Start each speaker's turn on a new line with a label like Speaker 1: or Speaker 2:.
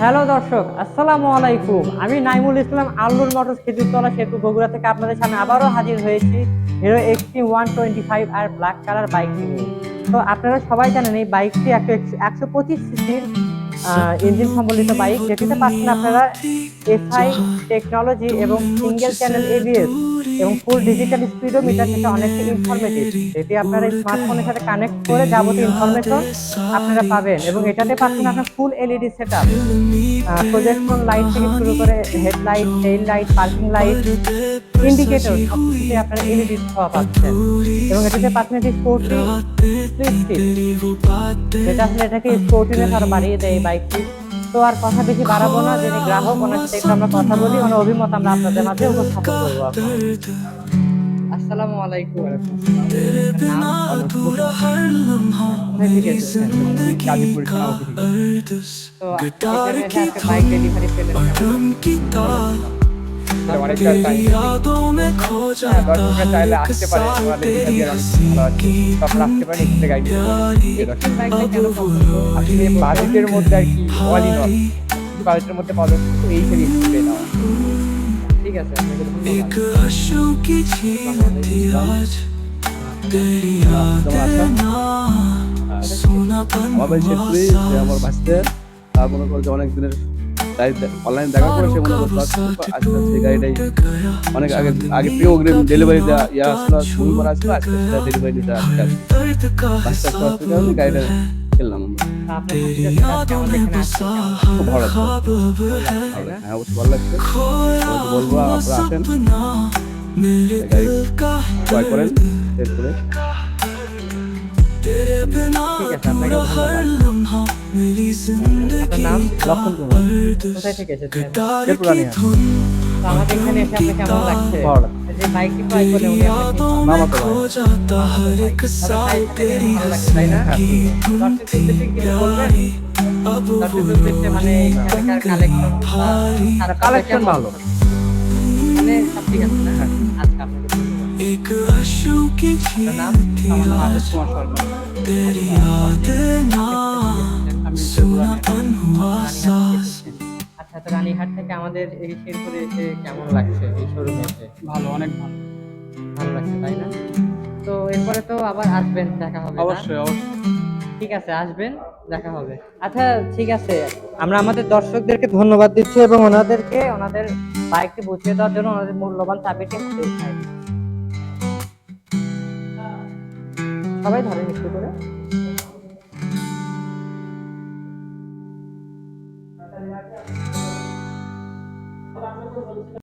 Speaker 1: Hello দর্শক, আসসালামু আলাইকুম। আমি নাইমুল ইসলাম, আল্লুর মোটর খেজুরতলা সেতু বগুড়া থেকে আপনাদের সামনে আবারও হাজির হয়েছি Hero XT one twenty five আর ব্ল্যাক কালার বাইকটি নিয়ে। তো আপনারা সবাই জানেন এই বাইকটি একশো একশো পঁচিশ সিসির ইঞ্জিন সম্বলিত বাইক যেটিতে পাচ্ছেন আপনারা এসআই টেকনোলজি এবং সিঙ্গেল চ্যানেল এবিএস এবং ফুল ডিজিটাল স্পিডোমিটার যেটা অনেকটা ইনফরমেটিভ যেটি আপনারা স্মার্টফোনের সাথে কানেক্ট করে যাবতীয় ইনফরমেশন আপনারা পাবেন এবং এটাতে পাচ্ছেন আপনার full LED set up projection light থেকে শুরু করে headlight tail light parking light indicator সবকিছুতে আপনারা এলইডি সহ পাচ্ছেন। এবং এটাতে পাচ্ছেন একটি স্পোর্টি যেটা আসলে এটাকে স্পোর্টিনেস আরও বাড়িয়ে দেয় বাইকটি তো আর কথা বেশি বাড়াবো না যিনি গ্রাহক ওনার সাথে একটু আমরা কথা বলি ওনার অভিমত আমরা আপনাদের মাঝে উপস্থাপন করব আসসালামু আলাইকুম তো বাইক ডেলিভারি পেলেন?
Speaker 2: অনেকটা হ্যাঁ দর্শকরা চাইলে আসতে পারে আমাদের পারে। গাইড? আসলে বাজেটের মধ্যে আর কি অলি বাজেটের মধ্যে তো এই থেকে স্কুলে নেওয়া
Speaker 1: ঠিক আছে
Speaker 3: আমার বাড়ি শেরপুরে সে আমার ভাসতে তার মনে করছে অনেক দিনের অনলাইন দেখা করে সে মনে করতো আস্তে আস্তে গাড়িটাই অনেক আগে আগে প্রিয় অগ্রিম ডেলিভারি দেওয়া ইয়া আসলো শুরু করা আসলো আস্তে আস্তে ডেলিভারি দিতে আস্তে আস্তে আস্তে আস্তে কারণে গাড়িটা খেললাম আমরা? ভালো লাগছে। হ্যাঁ অবশ্যই ভালো লাগছে। বলব আপনারা আসেন। গাড়ি ক্রয় করেন শেরপুরে
Speaker 1: এখানে এসে আপনার কেমন লাগছে
Speaker 3: ভালো লাগছে।
Speaker 1: এই যে বাইকটি ক্রয় করলে উনি আপনাকে
Speaker 3: মামা তো ভাই
Speaker 1: ভালো লাগছে তাই না দর্শকদের উদ্দেশ্যে কিছু বলবেন দর্শকদের উদ্দেশ্যে মানে এখানকার কালেকশন
Speaker 3: ভালো
Speaker 1: মানে সব ঠিক আছে আজকে আপনাকে ধন্যবাদ আপনার নাম
Speaker 2: আমার নাম আদেশ কুমার শর্মা আমি
Speaker 1: আচ্ছা তো রানীহাট থেকে আমাদের এই শেরপুরে এসে কেমন লাগছে এই শোরুমে এসে
Speaker 2: ভালো অনেক ভালো
Speaker 1: ভালো লাগছে তাই না তো এরপরে তো আবার আসবেন দেখা হবে
Speaker 2: অবশ্যই অবশ্যই।
Speaker 1: ঠিক আছে আসবেন দেখা হবে। আচ্ছা ঠিক আছে। আমরা আমাদের দর্শকদেরকে ধন্যবাদ দিচ্ছি এবং ওনাদেরকে ওনাদের বাইকটি বুঝিয়ে দেওয়ার জন্য ওনাদের মূল্যবান চাবিটি হাতে উঠাই সবাই ধরেন একটু করে।